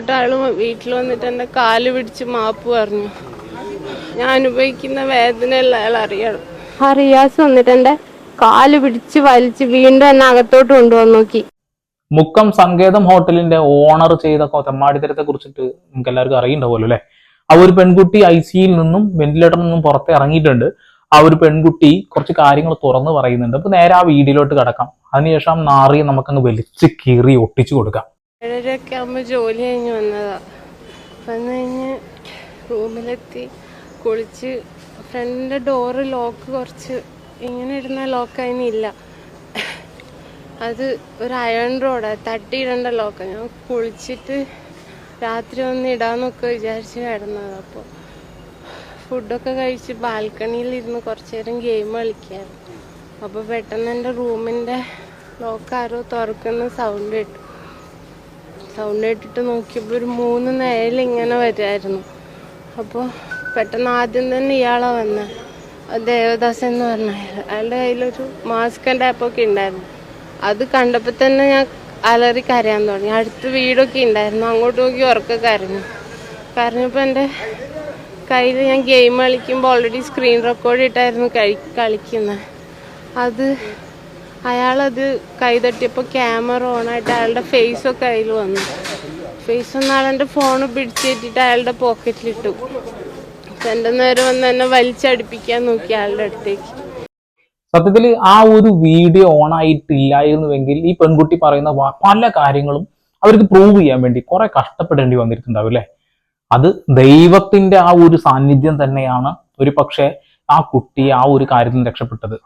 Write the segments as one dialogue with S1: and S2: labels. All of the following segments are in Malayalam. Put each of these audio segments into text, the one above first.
S1: ഒരാൾ വീട്ടിൽ വന്നിട്ട് എന്റെ കാൽ പിടിച്ച് മാപ്പ് പറഞ്ഞു. ഞാൻ അനുഭവിക്കുന്ന വേദന എല്ലാം അയാൾ അറിയണം. ഹറിയാസ് റിയാസ് വന്നിട്ട് എന്റെ കാൽ പിടിച്ച് വലിച്ച് വീണ്ടും എന്നെ അകത്തോട്ട് കൊണ്ടുവന്ന് നോക്കി.
S2: മുക്കം സങ്കേതം ഹോട്ടലിന്റെ ഓണർ ചെയ്ത തെമ്മാടിത്തരത്തെ കുറിച്ചിട്ട് നിങ്ങൾക്ക് എല്ലാവർക്കും അറിയുണ്ടാവുമല്ലോ അല്ലെ? ആ ഒരു പെൺകുട്ടി ഐ സിയിൽ നിന്നും വെന്റിലേറ്ററിൽ നിന്നും പുറത്ത് ഇറങ്ങിയിട്ടുണ്ട്. ആ ഒരു പെൺകുട്ടി കുറച്ച് കാര്യങ്ങൾ തുറന്നു പറയുന്നുണ്ട്. അപ്പൊ നേരെ ആ വീഡിയോയിലോട്ട് കിടക്കാം. അതിനുശേഷം നാറിയെ നമുക്കങ്ങ് വലിച്ച് കീറി ഒട്ടിച്ചു കൊടുക്കാം.
S1: ഏഴരയൊക്കെ ആകുമ്പോൾ ജോലി കഴിഞ്ഞ് വന്നതാ. വന്നു കഴിഞ്ഞ് റൂമിലെത്തി. കുളിച്ച് ഫ്രണ്ടിന്റെ ഡോറ് ലോക്ക് കുറച്ച് ഇങ്ങനെ ഇടുന്ന ലോക്ക് അതിനില്ല അത് ഒരു അയൺ റോഡാ തട്ടിയിടേണ്ട ലോക്ക് ഞാൻ കുളിച്ചിട്ട് രാത്രി ഒന്ന് ഇടാന്നൊക്കെ വിചാരിച്ച് കിടന്നത് അപ്പോൾ ഫുഡൊക്കെ കഴിച്ച് ബാൽക്കണിയിൽ ഇരുന്ന് കുറച്ച് നേരം ഗെയിം കളിക്കായിരുന്നു അപ്പോൾ പെട്ടെന്ന് എന്റെ റൂമിന്റെ ലോക്ക് ആരോ തുറക്കുന്ന സൗണ്ട് കേട്ടു. സൗണ്ട് കേട്ടിട്ട് നോക്കിയപ്പോൾ ഒരു മൂന്ന് നേരം ഇങ്ങനെ വരുമായിരുന്നു അപ്പോൾ പെട്ടെന്ന് ആദ്യം തന്നെ ഇയാളെ വന്ന. ദേവദാസ് എന്ന് പറഞ്ഞ അയാളുടെ കയ്യിലൊരു മാസ്ക് ഒക്കെ ഉണ്ടായിരുന്നു അത് കണ്ടപ്പോൾ തന്നെ ഞാൻ അലറി കരയാൻ തുടങ്ങി. അടുത്ത് വീടൊക്കെ ഉണ്ടായിരുന്നു അങ്ങോട്ട് നോക്കി ഉറക്കെ കരഞ്ഞു. കരഞ്ഞപ്പോൾ എന്റെ കയ്യിൽ ഞാൻ ഗെയിം കളിക്കുമ്പോൾ ഓൾറെഡി സ്ക്രീൻ റെക്കോർഡ് ഇട്ടായിരുന്നു കളിക്കുന്നത് അത് അയാളത് കൈ തട്ടിയപ്പോൾ ക്യാമറ ഓണായിട്ട് അയാളുടെ ഫേസൊക്കെ അതിൽ വന്നു. ഫേസ് ഒന്ന് ആളെന്റെ ഫോൺ പിടിച്ചേറ്റിട്ട് അയാളുടെ പോക്കറ്റിലിട്ടു. എന്റെ നേരെ വന്ന് എന്നെ വലിച്ചടിപ്പിക്കാൻ നോക്കി അയാളുടെ അടുത്തേക്ക്.
S2: സത്യത്തിൽ ആ ഒരു വീഡിയോ ഓൺ ആയിട്ടില്ലായിരുന്നുവെങ്കിൽ ഈ പെൺകുട്ടി പറയുന്ന പല കാര്യങ്ങളും അവർക്ക് പ്രൂവ് ചെയ്യാൻ വേണ്ടി കുറെ കഷ്ടപ്പെടേണ്ടി വന്നിട്ടുണ്ടാവും അല്ലേ അത് ദൈവത്തിന്റെ ആ ഒരു സാന്നിധ്യം തന്നെയാണ് ഒരു പക്ഷേ ആ കുട്ടി ആ ഒരു കാര്യത്തിൽ രക്ഷപ്പെട്ടത്.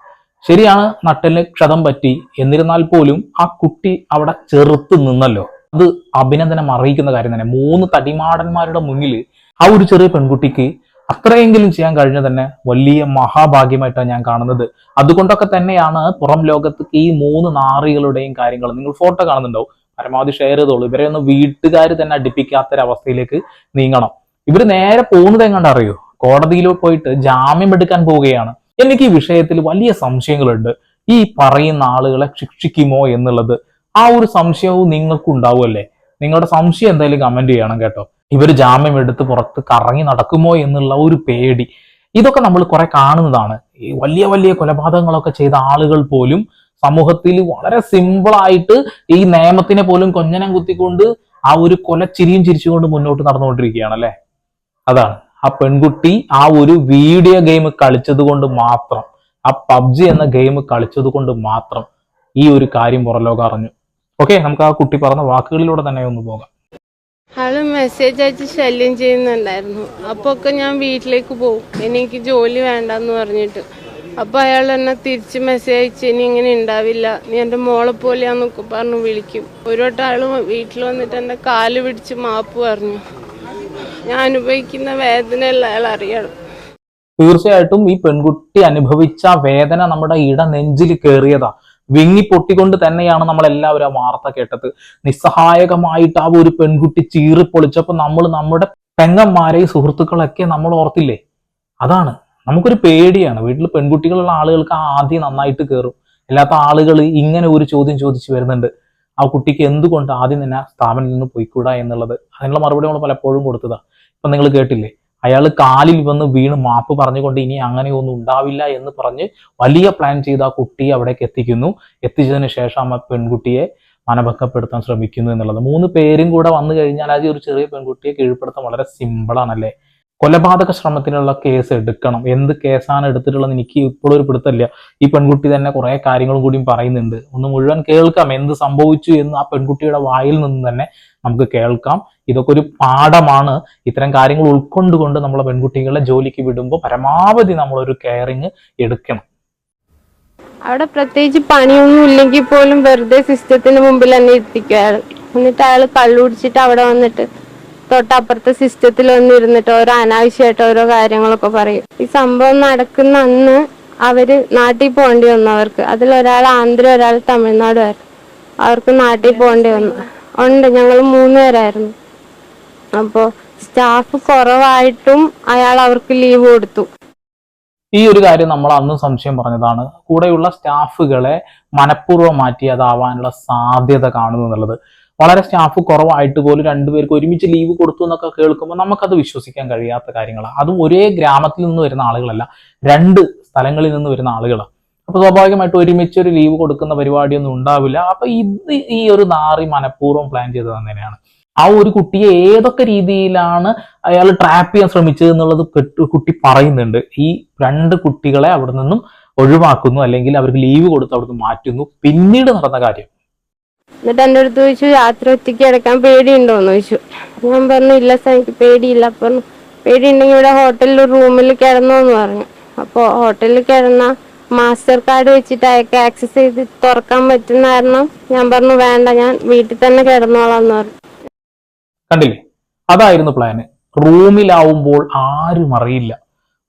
S2: ശരിയാണ് നട്ടലിന് ക്ഷതം പറ്റി. എന്നിരുന്നാൽ പോലും ആ കുട്ടി അവിടെ ചെറുത്ത് നിന്നല്ലോ. അത് അഭിനന്ദനം അറിയിക്കുന്ന കാര്യം തന്നെ. മൂന്ന് തടിമാടന്മാരുടെ മുന്നിൽ ആ ഒരു ചെറിയ പെൺകുട്ടിക്ക് അത്രയെങ്കിലും ചെയ്യാൻ കഴിഞ്ഞ തന്നെ വലിയ മഹാഭാഗ്യമായിട്ടാണ് ഞാൻ കാണുന്നത്. അതുകൊണ്ടൊക്കെ തന്നെയാണ് പുറം ലോകത്ത് ഈ മൂന്ന് നാറികളുടെയും കാര്യങ്ങൾ നിങ്ങൾ ഫോട്ടോ കാണുന്നുണ്ടാവും. പരമാവധി ഷെയർ ചെയ്തോളൂ. ഇവരെ ഒന്ന് വീട്ടുകാർ തന്നെ അടുപ്പിക്കാത്തൊരവസ്ഥയിലേക്ക് നീങ്ങണം. ഇവർ നേരെ പോകുന്നത് എങ്ങാണ്ട് അറിയോ? കോടതിയിൽ പോയിട്ട് ജാമ്യം എടുക്കാൻ പോവുകയാണ്. എനിക്ക് ഈ വിഷയത്തിൽ വലിയ സംശയങ്ങളുണ്ട്. ഈ പറയുന്ന ആളുകളെ ശിക്ഷിക്കുമോ എന്നുള്ളത്. ആ ഒരു സംശയവും നിങ്ങൾക്ക് ഉണ്ടാവുമല്ലേ നിങ്ങളുടെ സംശയം എന്തായാലും കമന്റ് ചെയ്യണം കേട്ടോ. ഇവർ ജാമ്യം എടുത്ത് പുറത്ത് കറങ്ങി നടക്കുമോ എന്നുള്ള ഒരു പേടി. ഇതൊക്കെ നമ്മൾ കുറെ കാണുന്നതാണ്. ഈ വലിയ വലിയ കൊലപാതകങ്ങളൊക്കെ ചെയ്ത ആളുകൾ പോലും സമൂഹത്തിൽ വളരെ സിമ്പിളായിട്ട് ഈ നിയമത്തിനെ പോലും കൊഞ്ഞനം കുത്തിക്കൊണ്ട് ആ ഒരു കൊലച്ചിരിയും ചിരിച്ചുകൊണ്ട് മുന്നോട്ട് നടന്നുകൊണ്ടിരിക്കുകയാണ് അല്ലെ? അതാണ്. ആ പെൺകുട്ടി ആ ഒരു വീഡിയോ ഗെയിം കളിച്ചത് കൊണ്ട് മാത്രം ആ പബ്ജി എന്ന ഗെയിം കളിച്ചത് കൊണ്ട് മാത്രം ഈ ഒരു കാര്യം പുറലോക അറിഞ്ഞു. ഓക്കെ നമുക്ക് ആ കുട്ടി പറഞ്ഞ വാക്കുകളിലൂടെ തന്നെ ഒന്ന് പോകാം.
S1: അത് മെസ്സേജ് അയച്ച് ശല്യം ചെയ്യുന്നുണ്ടായിരുന്നു. അപ്പൊ ഒക്കെ ഞാൻ വീട്ടിലേക്ക് പോകും എനിക്ക് ജോലി വേണ്ടെന്ന് പറഞ്ഞിട്ട്. അപ്പൊ അയാൾ എന്നെ തിരിച്ച് മെസ്സേജ് അയച്ച് ഇനി ഇങ്ങനെ ഉണ്ടാവില്ല. നീ എന്റെ മോളെ പോലെയാന്നൊക്കെ പറഞ്ഞു വിളിക്കും. ഒരു വട്ടം ആൾ വീട്ടിൽ വന്നിട്ട് എന്റെ കാൽ പിടിച്ച് മാപ്പ് പറഞ്ഞു. ഞാൻ അനുഭവിക്കുന്ന വേദന അയാൾ അറിയണം.
S2: തീർച്ചയായിട്ടും ഈ പെൺകുട്ടി അനുഭവിച്ച വേദന നമ്മുടെ ഇട നെഞ്ചിൽ കയറിയതാ വിങ്ങി പൊട്ടിക്കൊണ്ട് തന്നെയാണ് നമ്മൾ എല്ലാവരും ആ വാർത്ത കേട്ടത്. നിസ്സഹായകമായിട്ട് ആ ഒരു പെൺകുട്ടി ചീറി പൊളിച്ചപ്പോ നമ്മൾ നമ്മുടെ പെങ്ങന്മാരെയും സുഹൃത്തുക്കളൊക്കെ നമ്മൾ ഓർത്തില്ലേ? അതാണ്. നമുക്കൊരു പേടിയാണ്. വീട്ടിൽ പെൺകുട്ടികളുള്ള ആളുകൾക്ക് ആദ്യം നന്നായിട്ട് കയറും അല്ലാത്ത ആളുകൾ ഇങ്ങനെ ഒരു ചോദ്യം ചോദിച്ചു വരുന്നുണ്ട്. ആ കുട്ടിക്ക് എന്തുകൊണ്ട് ആദ്യം തന്നെ സ്ഥാപനത്തിൽ നിന്ന് പോയിക്കൂടാ എന്നുള്ളത്? അതിനുള്ള മറുപടി നമ്മൾ പലപ്പോഴും കൊടുത്തതാ. ഇപ്പൊ നിങ്ങൾ കേട്ടില്ലേ? അയാൾ കാലിൽ വന്ന് വീണ് മാപ്പ് പറഞ്ഞുകൊണ്ട് ഇനി അങ്ങനെയൊന്നും ഉണ്ടാവില്ല എന്ന് പറഞ്ഞ് വലിയ പ്ലാൻ ചെയ്ത് ആ കുട്ടിയെ അവിടേക്ക് എത്തിക്കുന്നു. എത്തിച്ചതിന് ശേഷം ആ പെൺകുട്ടിയെ മനഭക്കപ്പെടുത്താൻ ശ്രമിക്കുന്നു എന്നുള്ളത്. മൂന്ന് പേരും കൂടെ വന്നു കഴിഞ്ഞാൽ ആ ഒരു ചെറിയ പെൺകുട്ടിയെ കീഴ്പ്പെടുത്താൻ വളരെ സിമ്പിളാണല്ലേ കൊലപാതക ശ്രമത്തിനുള്ള കേസ് എടുക്കണം. എന്ത് കേസാണ് എടുത്തിട്ടുള്ളത് എനിക്ക് ഇപ്പോഴും ഒരു പിടുത്തമില്ല. ഈ പെൺകുട്ടി തന്നെ കുറെ കാര്യങ്ങളും കൂടിയും പറയുന്നുണ്ട്. ഒന്ന് മുഴുവൻ കേൾക്കാം. എന്ത് സംഭവിച്ചു എന്ന് ആ പെൺകുട്ടിയുടെ വായിൽ നിന്ന് തന്നെ നമുക്ക് കേൾക്കാം. ഇതൊക്കെ ഒരു പാഠമാണ്. ഇത്തരം കാര്യങ്ങൾ ഉൾക്കൊണ്ടുകൊണ്ട് നമ്മളെ പെൺകുട്ടികളെ ജോലിക്ക് വിടുമ്പോൾ പരമാവധി നമ്മളൊരു കെയറിങ് എടുക്കണം.
S1: അവിടെ പ്രത്യേകിച്ച് പണിയൊന്നും ഇല്ലെങ്കിൽ പോലും വെറുതെ സിസ്റ്റത്തിന് മുമ്പിൽ തന്നെ എത്തിക്കുക. എന്നിട്ട് അയാൾ കള്ളുടിച്ചിട്ട് അവിടെ വന്നിട്ട് തൊട്ടപ്പുറത്തെ സിസ്റ്റത്തിൽ വന്നിരുന്നിട്ട് ഓരോ അനാവശ്യമായിട്ട് ഓരോ കാര്യങ്ങളൊക്കെ പറയും. ഈ സംഭവം നടക്കുന്ന അന്ന് അവർ നാട്ടിൽ പോകേണ്ടി വന്നു അവർക്ക്. അതിൽ ഒരാൾ ആന്ധ്ര ഒരാൾ തമിഴ്നാട് വരെ. അവർക്ക് നാട്ടിൽ പോകേണ്ടി വന്നു. ഉണ്ട് ഞങ്ങൾ മൂന്നുപേരായിരുന്നു അപ്പോൾ സ്റ്റാഫ് കുറവായിട്ടും അയാൾ അവർക്ക് ലീവ് കൊടുത്തു.
S2: ഈ ഒരു കാര്യം നമ്മൾ അന്ന് സംശയം പറഞ്ഞതാണ്. കൂടെയുള്ള സ്റ്റാഫുകളെ മനഃപൂർവം മാറ്റിയതാവാനുള്ള സാധ്യത കാണുന്നു എന്നുള്ളത്. വളരെ സ്റ്റാഫ് കുറവായിട്ട് പോലും രണ്ടുപേർക്ക് ഒരുമിച്ച് ലീവ് കൊടുത്തു എന്നൊക്കെ കേൾക്കുമ്പോൾ നമുക്കത് വിശ്വസിക്കാൻ കഴിയാത്ത കാര്യങ്ങളാണ് അതും ഒരേ ഗ്രാമത്തിൽ നിന്ന് വരുന്ന ആളുകളല്ല. രണ്ട് സ്ഥലങ്ങളിൽ നിന്ന് വരുന്ന ആളുകളാണ് അപ്പൊ സ്വാഭാവികമായിട്ട് ഒരുമിച്ച് ഒരു ലീവ് കൊടുക്കുന്ന പരിപാടിയൊന്നും ഉണ്ടാവില്ല. അപ്പൊ ഇത് ഈ ഒരു നാറി മനഃപൂർവം പ്ലാൻ ചെയ്തത് തന്നെയാണ് ആ ഒരു കുട്ടിയെ ഏതൊക്കെ രീതിയിലാണ് അയാൾ ട്രാപ്പ് ചെയ്യാൻ ശ്രമിച്ചത് എന്നുള്ളത് കുട്ടി പറയുന്നുണ്ട്. ഈ രണ്ട് കുട്ടികളെ അവിടെ നിന്നും ഒഴിവാക്കുന്നു അല്ലെങ്കിൽ അവർക്ക് ലീവ് കൊടുത്ത് അവിടുന്ന് മാറ്റുന്നു. പിന്നീട് നടന്ന കാര്യം.
S3: എന്നിട്ട് എന്റെ അടുത്ത് ചോദിച്ചു രാത്രി ഒറ്റയ്ക്ക് കിടക്കാൻ പേടിയുണ്ടോന്ന് ചോദിച്ചു. ഞാൻ പറഞ്ഞു ഇല്ല സാർ എനിക്ക് പേടിയില്ല. പറഞ്ഞു പേടിയുണ്ടെങ്കിൽ ഇവിടെ ഹോട്ടലിൽ റൂമിൽ കിടന്നോന്ന് പറഞ്ഞു. അപ്പോൾ ഹോട്ടലിൽ കിടന്ന മാസ്റ്റർ കാർഡ് വെച്ചിട്ട് അയാൾക്ക് ആക്സസ് ചെയ്ത് തുറക്കാൻ പറ്റുന്ന കാരണം ഞാൻ പറഞ്ഞു വേണ്ട ഞാൻ വീട്ടിൽ തന്നെ കിടന്നോളാം എന്ന് പറഞ്ഞു.
S2: കണ്ടില്ലേ? അതായിരുന്നു പ്ലാന് റൂമിലാവുമ്പോൾ ആരും അറിയില്ല.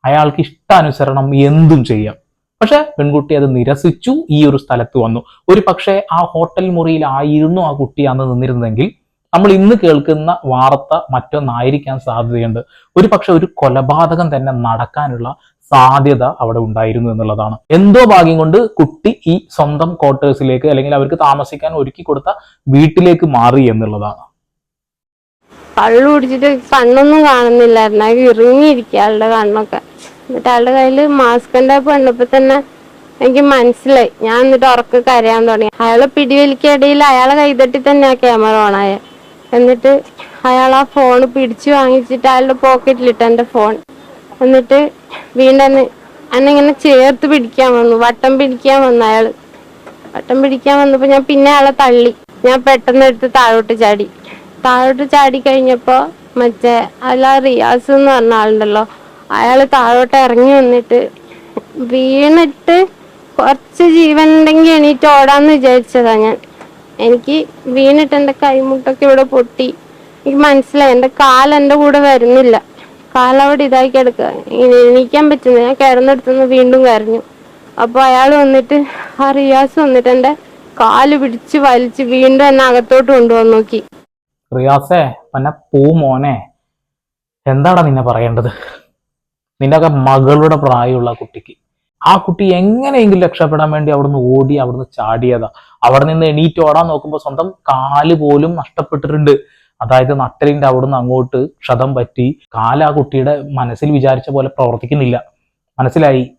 S2: അയാൾക്ക് ഇഷ്ടാനുസരണം എന്തും ചെയ്യാം. പക്ഷെ പെൺകുട്ടി അത് നിരസിച്ചു ഈ ഒരു സ്ഥലത്ത് വന്നു. ഒരു പക്ഷേ ആ ഹോട്ടൽ മുറിയിലായിരുന്നു ആ കുട്ടി അന്ന് നിന്നിരുന്നെങ്കിൽ നമ്മൾ ഇന്ന് കേൾക്കുന്ന വാർത്ത മറ്റൊന്നായിരിക്കാൻ സാധ്യതയുണ്ട്. ഒരു പക്ഷെ ഒരു കൊലപാതകം തന്നെ നടക്കാനുള്ള സാധ്യത അവിടെ ഉണ്ടായിരുന്നു എന്നുള്ളതാണ്. എന്തോ ഭാഗ്യം കൊണ്ട് കുട്ടി ഈ സ്വന്തം ക്വാർട്ടേഴ്സിലേക്ക് അല്ലെങ്കിൽ അവർക്ക് താമസിക്കാൻ ഒരുക്കി കൊടുത്ത വീട്ടിലേക്ക് മാറി എന്നുള്ളതാണ്.
S3: കള്ളു കുടിച്ചിട്ട് കണ്ണൊന്നും കാണുന്നില്ലായിരുന്നു. ഇറങ്ങിയിരിക്കുക ആളുടെ കണ്ണൊക്കെ. എന്നിട്ട് ആളുടെ കയ്യിൽ മാസ്ക് ടാപ്പ് കണ്ടപ്പോ തന്നെ എനിക്ക് മനസ്സിലായി. ഞാൻ എന്നിട്ട് ഉറക്ക കരയാൻ തുടങ്ങി. അയാളെ പിടിവലിക്കിടയിൽ അയാളെ കൈതട്ടി തന്നെ ആ ക്യാമറ ഓണായ എന്നിട്ട് അയാൾ ആ ഫോൺ പിടിച്ചു വാങ്ങിച്ചിട്ട് അയാളുടെ പോക്കറ്റിലിട്ട് എന്റെ ഫോൺ എന്നിട്ട് വീണ്ടും എന്നെ ചേർത്ത് പിടിക്കാൻ വന്നു. വട്ടം പിടിക്കാൻ വന്നു അയാൾ. വട്ടം പിടിക്കാൻ വന്നപ്പോ ഞാൻ പിന്നെ അയാളെ തള്ളി. ഞാൻ പെട്ടെന്ന് എടുത്ത് താഴോട്ട് ചാടി. താഴോട്ട് ചാടി കഴിഞ്ഞപ്പോ മറ്റേ അല്ല റിയാസ് എന്ന് പറഞ്ഞ ആളുണ്ടല്ലോ അയാൾ താഴോട്ട് ഇറങ്ങി വന്നിട്ട് വീണിട്ട് കുറച്ച് ജീവൻ ഉണ്ടെങ്കിൽ എണീറ്റ് ഓടാന്ന് വിചാരിച്ചതാ ഞാൻ. എനിക്ക് വീണിട്ട് എന്റെ കൈമുട്ടൊക്കെ ഇവിടെ പൊട്ടി. എനിക്ക് മനസ്സിലായി. എന്റെ കാൽ എന്റെ കൂടെ വരുന്നില്ല. കാലവിടെ ഇതായി കിടക്കുക ഇങ്ങനെ എണീക്കാൻ പറ്റുന്നു ഞാൻ കിടന്നെടുത്തുനിന്ന് വീണ്ടും കരഞ്ഞു. അപ്പൊ അയാൾ വന്നിട്ട് ആ റിയാസ് വന്നിട്ട് എന്റെ കാൽ പിടിച്ച് വലിച്ച് വീണ്ടും എന്നെ അകത്തോട്ട് കൊണ്ടുവന്ന് നോക്കി.
S2: റിയാസേ പന്ന പൂ മോനെ. എന്താടാ നിന്നെ പറയേണ്ടത്? നിന്റെ ഒക്കെ മകളുടെ പ്രായമുള്ള കുട്ടിക്ക്. ആ കുട്ടി എങ്ങനെയെങ്കിലും രക്ഷപ്പെടാൻ വേണ്ടി അവിടുന്ന് ഓടി അവിടുന്ന് ചാടിയതാ. അവിടെ നിന്ന് എണീറ്റ് ഓടാൻ നോക്കുമ്പോൾ സ്വന്തം കാൽ പോലും നഷ്ടപ്പെട്ടിട്ടുണ്ട്. അതായത് നട്ടലിന്റെ അവിടുന്ന് അങ്ങോട്ട് ക്ഷതം പറ്റി കാൽ ആ കുട്ടിയുടെ മനസ്സിൽ വിചാരിച്ച പോലെ പ്രവർത്തിക്കുന്നില്ല. മനസ്സിലായി?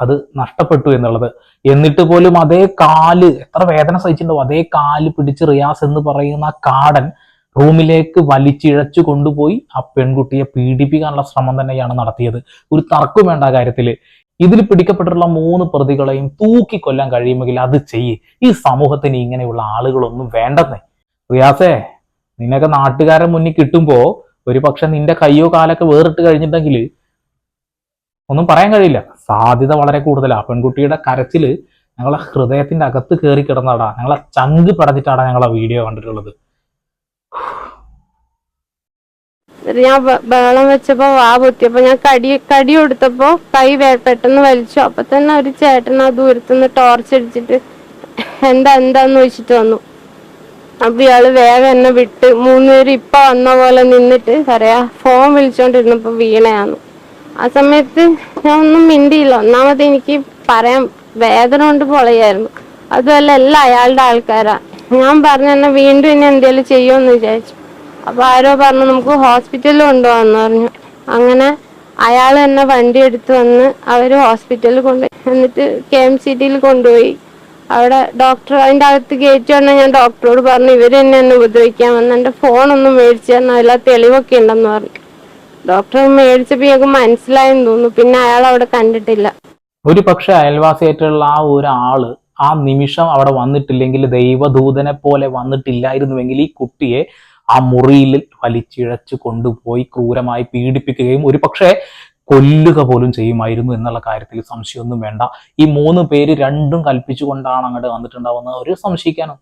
S2: അത് നഷ്ടപ്പെട്ടു എന്നുള്ളത്. എന്നിട്ട് പോലും അതേ കാൽ എത്ര വേദന സഹിച്ചിട്ടുണ്ടോ അതേ കാൽ പിടിച്ച് റിയാസ് എന്ന് പറയുന്ന കാടൻ റൂമിലേക്ക് വലിച്ചിഴച്ചു കൊണ്ടുപോയി ആ പെൺകുട്ടിയെ പീഡിപ്പിക്കാനുള്ള ശ്രമം തന്നെയാണ് നടത്തിയത്. ഒരു തർക്കം വേണ്ട കാര്യത്തിൽ ഇതിൽ പിടിക്കപ്പെട്ടിട്ടുള്ള മൂന്ന് പ്രതികളെയും തൂക്കി കൊല്ലാൻ കഴിയുമെങ്കിൽ അത് ചെയ്യ്. ഈ സമൂഹത്തിന് ഇങ്ങനെയുള്ള ആളുകളൊന്നും വേണ്ടെന്നേ. റിയാസേ നിനക്ക് നാട്ടുകാരൻ മുന്നിൽ കിട്ടുമ്പോ ഒരു പക്ഷെ നിന്റെ കയ്യോ കാലൊക്കെ വേറിട്ട് കഴിഞ്ഞിട്ടുണ്ടെങ്കിൽ ഒന്നും പറയാൻ കഴിയില്ല. സാധ്യത വളരെ കൂടുതലാ. പെൺകുട്ടിയുടെ കരച്ചിൽ ഞങ്ങളെ ഹൃദയത്തിന്റെ അകത്ത് കയറി കിടന്നാടാ ഞങ്ങളെ ചങ്ക് പടഞ്ഞിട്ടാടാ ഞങ്ങളെ വീഡിയോ കണ്ടിട്ടുള്ളത്
S3: എന്നിട്ട് ഞാൻ ബഹളം വെച്ചപ്പോ വാ പൊത്തിയപ്പോ ഞാൻ കടി കടി കൊടുത്തപ്പോ കൈ പെട്ടെന്ന് വലിച്ചു. അപ്പൊ തന്നെ ഒരു ചേട്ടൻ ആ ദൂരത്തുനിന്ന് ടോർച്ച് അടിച്ചിട്ട് എന്താ എന്താന്ന് ചോദിച്ചിട്ട് വന്നു. അപ്പൊ ഇയാൾ വേഗം എന്നെ വിട്ട് മൂന്നുപേര് ഇപ്പൊ വന്ന പോലെ നിന്നിട്ട് പറയാ ഫോൺ വിളിച്ചോണ്ടിരുന്നപ്പോ വീണയാന്ന്. ആ സമയത്ത് ഞാൻ ഒന്നും മിണ്ടിയില്ല. ഒന്നാമത് എനിക്ക് പറയാൻ വേദന കൊണ്ട് പൊളയായിരുന്നു. അതുമല്ല എല്ലാം അയാളുടെ ആൾക്കാരാ. ഞാൻ പറഞ്ഞു വീണ്ടും ഇനി എന്തേലും ചെയ്യുമെന്ന് വിചാരിച്ചു. അപ്പൊ ആരോ പറഞ്ഞു നമുക്ക് ഹോസ്പിറ്റലിൽ കൊണ്ടുപോകാന്ന് പറഞ്ഞു. അങ്ങനെ അയാൾ തന്നെ വണ്ടി എടുത്തു വന്ന് അവർ ഹോസ്പിറ്റലിൽ കൊണ്ടുപോയി. എന്നിട്ട് കെ എം സി ടിയിൽ കൊണ്ടുപോയി. അവിടെ ഡോക്ടർ അതിന്റെ അകത്ത് കയറ്റി വന്ന ഞാൻ ഡോക്ടറോട് പറഞ്ഞു ഇവർ എന്നെ എന്നെ ഉപദ്രവിക്കാൻ വന്ന് എന്റെ ഫോണൊന്നും മേടിച്ചു തന്നെ എല്ലാ തെളിവൊക്കെ ഉണ്ടെന്ന് പറഞ്ഞു. ഡോക്ടർ മേടിച്ചപ്പോ ഞങ്ങൾക്ക് മനസ്സിലായെന്ന് തോന്നുന്നു. പിന്നെ അയാൾ അവിടെ കണ്ടിട്ടില്ല.
S2: ഒരു പക്ഷെ അയൽവാസിയായിട്ടുള്ള ആ ഒരാൾ ആ നിമിഷം അവിടെ വന്നിട്ടില്ലെങ്കിൽ ദൈവദൂതനെ പോലെ വന്നിട്ടില്ലായിരുന്നുവെങ്കിൽ ഈ കുട്ടിയെ ആ മുറിയിൽ വലിച്ചിഴച്ചു കൊണ്ടുപോയി ക്രൂരമായി പീഡിപ്പിക്കുകയും ഒരു പക്ഷേ കൊല്ലുക പോലും ചെയ്യുമായിരുന്നു എന്നുള്ള കാര്യത്തിൽ സംശയമൊന്നും വേണ്ട. ഈ മൂന്ന് പേര് രണ്ടും കൽപ്പിച്ചുകൊണ്ടാണ് അങ്ങോട്ട് വന്നിട്ടുണ്ടാവുന്നത്. ഒരു സംശയിക്കാനും.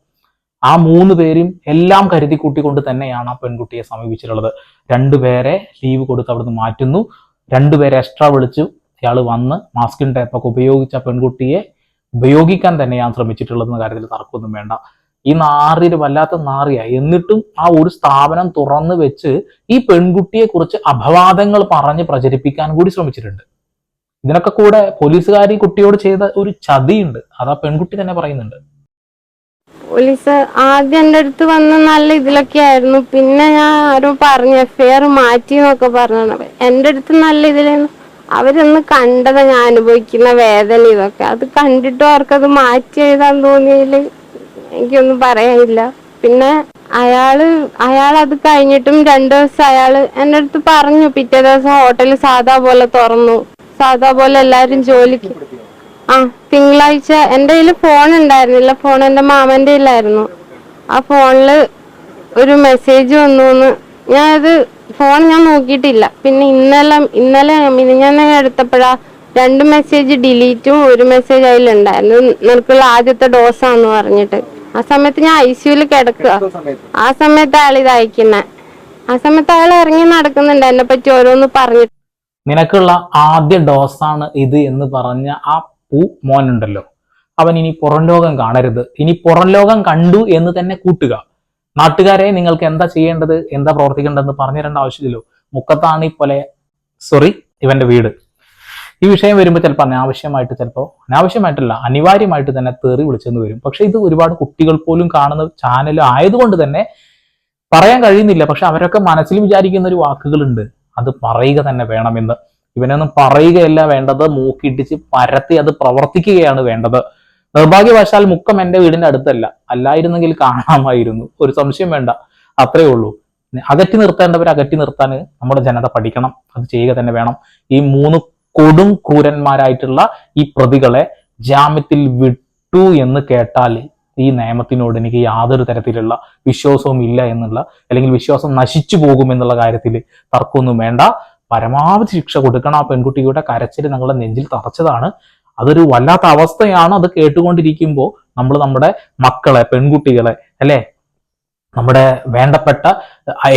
S2: ആ മൂന്ന് പേരും എല്ലാം കരുതി കൂട്ടിക്കൊണ്ട് തന്നെയാണ് ആ പെൺകുട്ടിയെ സമീപിച്ചിട്ടുള്ളത്. രണ്ടുപേരെ ലീവ് കൊടുത്ത് അവിടുന്ന് മാറ്റുന്നു. രണ്ടുപേരെ എക്സ്ട്രാ വിളിച്ചു ഇയാൾ വന്ന് മാസ്കിൻ ടൈപ്പൊക്കെ ഉപയോഗിച്ച പെൺകുട്ടിയെ ഉപയോഗിക്കാൻ തന്നെയാണ് ശ്രമിച്ചിട്ടുള്ളതെന്ന കാര്യത്തിൽ തർക്കമൊന്നും വേണ്ട. ഈ നാറിന് വല്ലാത്ത നാറിയ എന്നിട്ടും ആ ഒരു സ്ഥാപനം തുറന്നു വെച്ച് ഈ പെൺകുട്ടിയെ കുറിച്ച് അപവാദങ്ങൾ പറഞ്ഞ് പ്രചരിപ്പിക്കാൻ കൂടി ശ്രമിച്ചിട്ടുണ്ട്. ഇതിനൊക്കെ കൂടെ പോലീസുകാർ ഈ കുട്ടിയോട് ചെയ്ത ഒരു ചതിയുണ്ട്. അത് ആ പെൺകുട്ടി തന്നെ പറയുന്നുണ്ട്.
S3: പോലീസ് ആദ്യം എന്റെ അടുത്ത് വന്ന നല്ല ഇതിലൊക്കെ ആയിരുന്നു. പിന്നെ ഞാൻ ആരോ പറഞ്ഞു എഫ് ഐ ആർ മാറ്റി എന്നൊക്കെ പറഞ്ഞു എന്റെ അടുത്ത് നല്ല ഇതിലായിരുന്നു. അവരൊന്ന് കണ്ടതാ ഞാൻ അനുഭവിക്കുന്ന വേദന ഇതൊക്കെ. അത് കണ്ടിട്ടും അവർക്കത് മാറ്റി എഴുതാൻ തോന്നിയതിൽ എനിക്കൊന്നും പറയാനില്ല. പിന്നെ അയാൾ അയാൾ അത് കഴിഞ്ഞിട്ടും രണ്ടു ദിവസം അയാൾ എന്റെ അടുത്ത് പറഞ്ഞു. പിറ്റേ ദിവസം ഹോട്ടൽ സാധാ പോലെ തുറന്നു. സാധാ പോലെ എല്ലാരും ജോലിക്ക്. ആ തിങ്കളാഴ്ച എന്റെ കയ്യിൽ ഫോൺ ഉണ്ടായിരുന്നില്ല. ഫോൺ എന്റെ മാമന്റെ കയ്യിലായിരുന്നു. ആ ഫോണിൽ ഒരു മെസ്സേജ് വന്നു ഞാൻ അത് ഫോൺ ഞാൻ നോക്കിയിട്ടില്ല. പിന്നെ ഇന്നലെ ഇന്നലെ ഞാൻ എടുത്തപ്പോഴാ രണ്ട് മെസ്സേജ് ഡിലീറ്റും ഒരു മെസ്സേജ് അതിലുണ്ടായിരുന്നു. നിനക്കുള്ള ആദ്യത്തെ ഡോസാന്ന് പറഞ്ഞിട്ട്. ആ സമയത്ത് ഞാൻ ഐ സിയുയിൽ കിടക്കുക ആ സമയത്ത് അയാൾ ഇത് അയക്കുന്നേ ആ സമയത്ത് അയാൾ ഇറങ്ങി നടക്കുന്നുണ്ട്. എന്നെ പറ്റി ഓരോന്ന് പറഞ്ഞു
S2: നിനക്കുള്ള ആദ്യ ഡോസ് ആണ് ഇത് എന്ന് പറഞ്ഞ ആ പൂ മോനുണ്ടല്ലോ. അവൻ ഇനി പുറം ലോകം കാണരുത്. ഇനി പുറം ലോകം കണ്ടു എന്ന് തന്നെ കൂട്ടുക. നാട്ടുകാരെ നിങ്ങൾക്ക് എന്താ ചെയ്യേണ്ടത്? എന്താ പ്രവർത്തിക്കേണ്ടതെന്ന് പറഞ്ഞു തരേണ്ട ആവശ്യമില്ലല്ലോ. മുക്കത്താണ് ഈ പോലെ സോറി ഇവന്റെ വീട്. ഈ വിഷയം വരുമ്പോൾ ചിലപ്പോൾ അനാവശ്യമായിട്ട് ചിലപ്പോൾ അനാവശ്യമായിട്ടല്ല അനിവാര്യമായിട്ട് തന്നെ തേറി വിളിച്ചെന്ന് വരും. പക്ഷെ ഇത് ഒരുപാട് കുട്ടികൾ പോലും കാണുന്ന ചാനൽ ആയതുകൊണ്ട് തന്നെ പറയാൻ കഴിയുന്നില്ല. പക്ഷെ അവരൊക്കെ മനസ്സിൽ വിചാരിക്കുന്ന ഒരു വാക്കുകളുണ്ട്. അത് പറയുക തന്നെ വേണമെന്ന്. ഇവനൊന്നും പറയുകയല്ല വേണ്ടത്. മൂക്കിടിച്ച് പരത്തി അത് പ്രവർത്തിക്കുകയാണ് വേണ്ടത്. നിർഭാഗ്യവശാൽ മുക്കം എന്റെ വീടിന്റെ അടുത്തല്ല. അല്ലായിരുന്നെങ്കിൽ കാണാമായിരുന്നു. ഒരു സംശയം വേണ്ട. അത്രേ ഉള്ളൂ. അകറ്റി നിർത്തേണ്ടവർ അകറ്റി നിർത്താൻ നമ്മുടെ ജനത പഠിക്കണം. അത് ചെയ്യുക തന്നെ വേണം. ഈ മൂന്ന് കൊടും ക്രൂരന്മാരായിട്ടുള്ള ഈ പ്രതികളെ ജാമ്യത്തിൽ വിട്ടു എന്ന് കേട്ടാൽ ഈ നിയമത്തിനോട് എനിക്ക് യാതൊരു തരത്തിലുള്ള വിശ്വാസവും ഇല്ല എന്നുള്ള അല്ലെങ്കിൽ വിശ്വാസം നശിച്ചു പോകും എന്നുള്ള കാര്യത്തിൽ തർക്കമൊന്നും വേണ്ട. പരമാവധി ശിക്ഷ കൊടുക്കണം. ആ പെൺകുട്ടിയുടെ കരച്ചിൽ ഞങ്ങളുടെ നെഞ്ചിൽ തറച്ചതാണ്. അതൊരു വല്ലാത്ത അവസ്ഥയാണ്. അത് കേട്ടുകൊണ്ടിരിക്കുമ്പോൾ നമ്മൾ നമ്മുടെ മക്കളെ പെൺകുട്ടികളെ അല്ലെ? നമ്മുടെ വേണ്ടപ്പെട്ട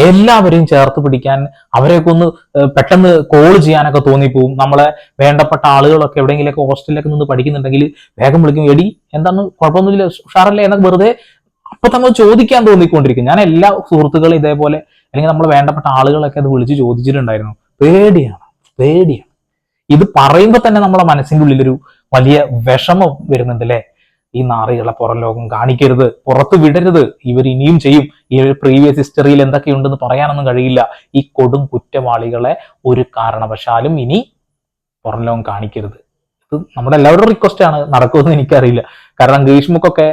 S2: എല്ലാവരെയും ചേർത്ത് പിടിക്കാൻ അവരെയൊക്കെ ഒന്ന് പെട്ടെന്ന് കോൾ ചെയ്യാനൊക്കെ തോന്നിപ്പോവും. നമ്മളെ വേണ്ടപ്പെട്ട ആളുകളൊക്കെ എവിടെയെങ്കിലൊക്കെ ഹോസ്റ്റലിലൊക്കെ നിന്ന് പഠിക്കുന്നുണ്ടെങ്കിൽ വേഗം വിളിക്കും. എടി എന്താണ്? കുഴപ്പമൊന്നുമില്ല ഉഷാറല്ലേ എന്നൊക്കെ വെറുതെ അപ്പൊ നമ്മൾ ചോദിക്കാൻ തോന്നിക്കൊണ്ടിരിക്കും. ഞാൻ എല്ലാ സുഹൃത്തുക്കളും ഇതേപോലെ അല്ലെങ്കിൽ നമ്മൾ വേണ്ടപ്പെട്ട ആളുകളൊക്കെ അത് വിളിച്ച് ചോദിച്ചിട്ടുണ്ടായിരുന്നു. പേടിയാണ് പേടിയാണ്. ഇത് പറയുമ്പോൾ തന്നെ നമ്മുടെ മനസ്സിന്റെ ഉള്ളിലൊരു വലിയ വിഷമം വരുന്നുണ്ട് അല്ലേ ഈ നാറികളെ പുറം ലോകം കാണിക്കരുത് പുറത്ത് വിടരുത്. ഇവർ ഇനിയും ചെയ്യും. ഈ പ്രീവിയസ് ഹിസ്റ്ററിയിൽ എന്തൊക്കെയുണ്ടെന്ന് പറയാനൊന്നും കഴിയില്ല. ഈ കൊടും കുറ്റവാളികളെ ഒരു കാരണവശാലും ഇനി പുറം ലോകം കാണിക്കരുത്. ഇത് നമ്മുടെ എല്ലാവരുടെയും റിക്വസ്റ്റ് ആണ്. നടക്കുമെന്ന് എനിക്കറിയില്ല. കാരണം ഗ്രീഷ്മുക്കൊക്കെ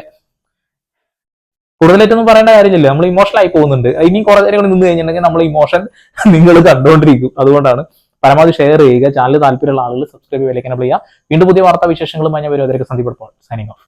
S2: കൂടുതലായിട്ടൊന്നും പറയേണ്ട കാര്യമില്ല നമ്മൾ ഇമോഷണൽ ആയി പോകുന്നുണ്ട്. ഇനി കുറെ നേരം നിന്ന് കഴിഞ്ഞിട്ടുണ്ടെങ്കിൽ നമ്മൾ ഇമോഷൻ നിങ്ങൾ കണ്ടുകൊണ്ടിരിക്കും. അതുകൊണ്ടാണ് പരമാവധി ഷെയർ ചെയ്യുക. ചാനൽ താല്പര്യമുള്ള ആളുകൾ സബ്സ്ക്രൈബ് ചെയ്ത് വിലക്കാൻ ചെയ്യുക. വീണ്ടും പുതിയ വാർത്താ വിശേഷങ്ങളുമായി ഞാൻ വരും അതിലേക്ക് സന്ധിപ്പെടുമ്പോൾ സൈനിങ് ഓഫ്